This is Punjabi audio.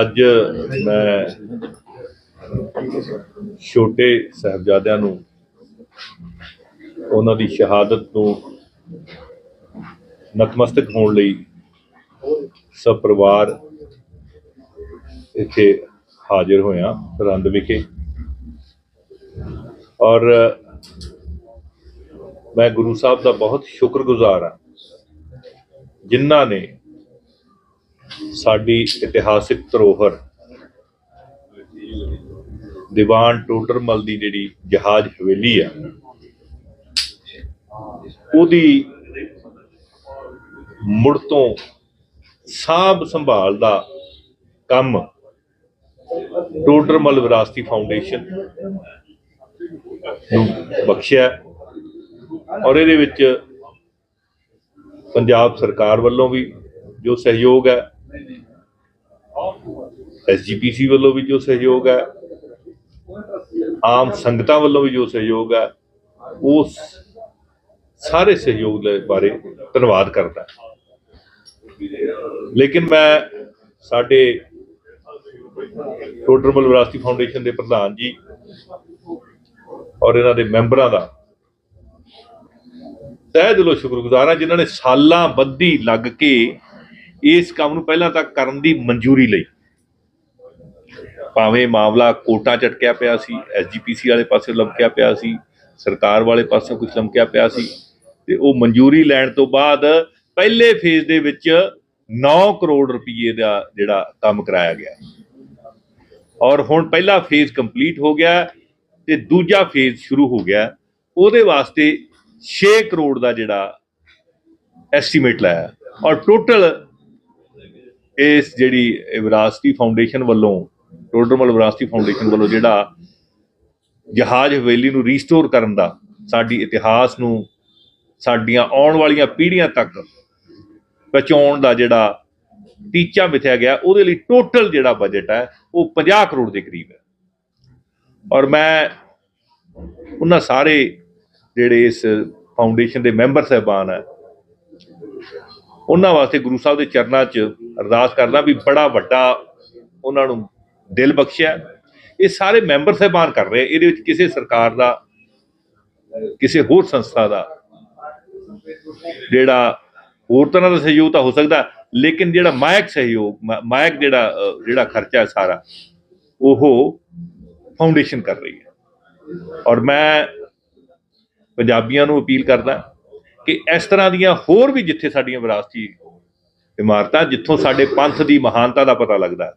ਅੱਜ ਮੈਂ ਛੋਟੇ ਸਾਹਿਬਜ਼ਾਦਿਆਂ ਨੂੰ ਉਹਨਾਂ ਦੀ ਸ਼ਹਾਦਤ ਨੂੰ ਨਤਮਸਤਕ ਹੋਣ ਲਈ ਸਭ ਪਰਿਵਾਰ ਇੱਥੇ ਹਾਜ਼ਰ ਹੋਇਆ ਰੰਦ ਵਿਖੇ। ਔਰ ਮੈਂ ਗੁਰੂ ਸਾਹਿਬ ਦਾ ਬਹੁਤ ਸ਼ੁਕਰਗੁਜ਼ਾਰ ਹਾਂ, ਜਿਨ੍ਹਾਂ ਨੇ ਸਾਡੀ ਇਤਿਹਾਸਿਕ ਧਰੋਹਰ ਦੀਵਾਨ ਟੋਡਰਮਲ ਦੀ ਜਿਹੜੀ ਜਹਾਜ਼ ਹਵੇਲੀ ਆ, ਉਹਦੀ ਮੁੜ ਤੋਂ ਸਾਂਭ ਸੰਭਾਲ ਦਾ ਕੰਮ ਟੋਡਰਮਲ ਵਿਰਾਸਤੀ ਫਾਊਂਡੇਸ਼ਨ ਨੂੰ ਬਖਸ਼ਿਆ ਔਰ ਇਹਦੇ ਵਿੱਚ ਪੰਜਾਬ ਸਰਕਾਰ ਵੱਲੋਂ ਵੀ ਜੋ ਸਹਿਯੋਗ ਹੈ ਐਸਜੀਪੀਸੀ ਵੱਲੋਂ ਵੀ ਜੋ ਸਹਿਯੋਗ ਹੈ, ਆਮ ਸੰਗਤਾਂ ਵੱਲੋਂ ਵੀ ਜੋ ਸਹਿਯੋਗ ਹੈ, ਉਸ ਸਾਰੇ ਸਹਿਯੋਗ ਦੇ ਬਾਰੇ ਧੰਨਵਾਦ ਕਰਦਾ। ਲੇਕਿਨ ਮੈਂ ਸਾਡੇ ਟੋਟਰਮਲ ਵਿਰਾਸਤੀ ਫਾਊਂਡੇਸ਼ਨ ਦੇ ਪ੍ਰਧਾਨ ਜੀ ਔਰ ਇਹਨਾਂ ਦੇ ਮੈਂਬਰਾਂ ਦਾ ਤਹਿ ਦਿਲੋਂ ਸ਼ੁਕਰਗੁਜ਼ਾਰ ਹਾਂ ਜਿਨ੍ਹਾਂ ਨੇ ਸਾਲਾਂ ਬੱਧੀ ਲੱਗ ਕੇ ਇਸ ਕੰਮ ਨੂੰ ਪਹਿਲਾਂ ਤੱਕ ਕਰਨ ਦੀ ਮਨਜ਼ੂਰੀ ਲਈ। ਭਾਵੇਂ ਮਾਮਲਾ ਕੋਟਾਂ ਝਟਕਿਆ ਪਿਆ ਸੀ ਐਸਜੀਪੀਸੀ ਵਾਲੇ ਪਾਸੇ ਲਮਕਿਆ ਪਿਆ ਸੀ, ਸਰਕਾਰ ਵਾਲੇ ਪਾਸੇ ਕੁਝ ਲਮਕਿਆ ਪਿਆ ਸੀ, ਤੇ ਉਹ ਮਨਜ਼ੂਰੀ ਲੈਣ ਤੋਂ ਬਾਅਦ ਪਹਿਲੇ ਫੇਜ਼ ਦੇ ਵਿੱਚ 9 ਕਰੋੜ ਰੁਪਏ ਦਾ ਜਿਹੜਾ ਕੰਮ ਕਰਾਇਆ ਗਿਆ। ਔਰ ਹੁਣ ਪਹਿਲਾ ਫੇਜ਼ ਕੰਪਲੀਟ ਹੋ ਗਿਆ ਤੇ ਦੂਜਾ ਫੇਜ਼ ਸ਼ੁਰੂ ਹੋ ਗਿਆ। ਉਹਦੇ ਵਾਸਤੇ 6 ਕਰੋੜ ਦਾ ਜਿਹੜਾ ਐਸਟੀਮੇਟ ਲਾਇਆ। ਔਰ ਟੋਟਲ ਇਸ ਜਿਹੜੀ ਵਿਰਾਸਤੀ ਫਾਊਂਡੇਸ਼ਨ ਵੱਲੋਂ ਟੋਡਰਮਲ ਵਿਰਾਸਤੀ ਫਾਊਂਡੇਸ਼ਨ ਵੱਲੋਂ ਜਿਹੜਾ ਜਹਾਜ਼ ਹਵੇਲੀ ਨੂੰ ਰੀਸਟੋਰ ਕਰਨ ਦਾ, ਸਾਡੀ ਇਤਿਹਾਸ ਨੂੰ, ਸਾਡੀਆਂ ਆਉਣ ਵਾਲੀਆਂ ਪੀੜ੍ਹੀਆਂ ਤੱਕ ਪਹੁੰਚਾਉਣ ਦਾ ਜਿਹੜਾ ਟੀਚਾ ਮਿਥਿਆ ਗਿਆ, ਉਹਦੇ ਲਈ ਟੋਟਲ ਜਿਹੜਾ ਬਜਟ ਹੈ, ਉਹ 50 ਕਰੋੜ ਦੇ ਕਰੀਬ ਹੈ। ਔਰ ਮੈਂ ਉਹਨਾਂ ਸਾਰੇ ਜਿਹੜੇ ਇਸ ਫਾਊਂਡੇਸ਼ਨ ਦੇ ਮੈਂਬਰ ਸਹਿਬਾਨ ਹੈ, ਉਹਨਾਂ ਵਾਸਤੇ ਗੁਰੂ ਸਾਹਿਬ ਦੇ ਚਰਨਾਂ 'ਚ ਅਰਦਾਸ ਕਰਦਾ ਵੀ ਬੜਾ ਵੱਡਾ ਉਹਨਾਂ ਨੂੰ ਦਿਲ ਬਖਸ਼ਿਆ। ਇਹ ਸਾਰੇ ਮੈਂਬਰ ਸਹਿਬਾਨ ਕਰ ਰਹੇ ਇਹਦੇ ਵਿੱਚ ਕਿਸੇ ਸਰਕਾਰ ਦਾ, ਕਿਸੇ ਹੋਰ ਸੰਸਥਾ ਦਾ ਜਿਹੜਾ ਹੋਰ ਤਰ੍ਹਾਂ ਦਾ ਸਹਿਯੋਗ ਤਾਂ ਹੋ ਸਕਦਾ, ਲੇਕਿਨ ਜਿਹੜਾ ਮਾਇਕ ਸਹਿਯੋਗ, ਮਾ- ਮਾਇਕ ਜਿਹੜਾ ਜਿਹੜਾ ਖਰਚਾ ਹੈ ਸਾਰਾ, ਉਹ ਫਾਊਂਡੇਸ਼ਨ ਕਰ ਰਹੀ ਹੈ। ਔਰ ਮੈਂ ਪੰਜਾਬੀਆਂ ਨੂੰ ਅਪੀਲ ਕਰਦਾ ਕਿ ਇਸ ਤਰ੍ਹਾਂ ਦੀਆਂ ਹੋਰ ਵੀ ਜਿੱਥੇ ਸਾਡੀਆਂ ਵਿਰਾਸਤੀ ਇਮਾਰਤਾਂ ਜਿੱਥੋਂ ਸਾਡੇ ਪੰਥ ਦੀ ਮਹਾਨਤਾ ਦਾ ਪਤਾ ਲੱਗਦਾ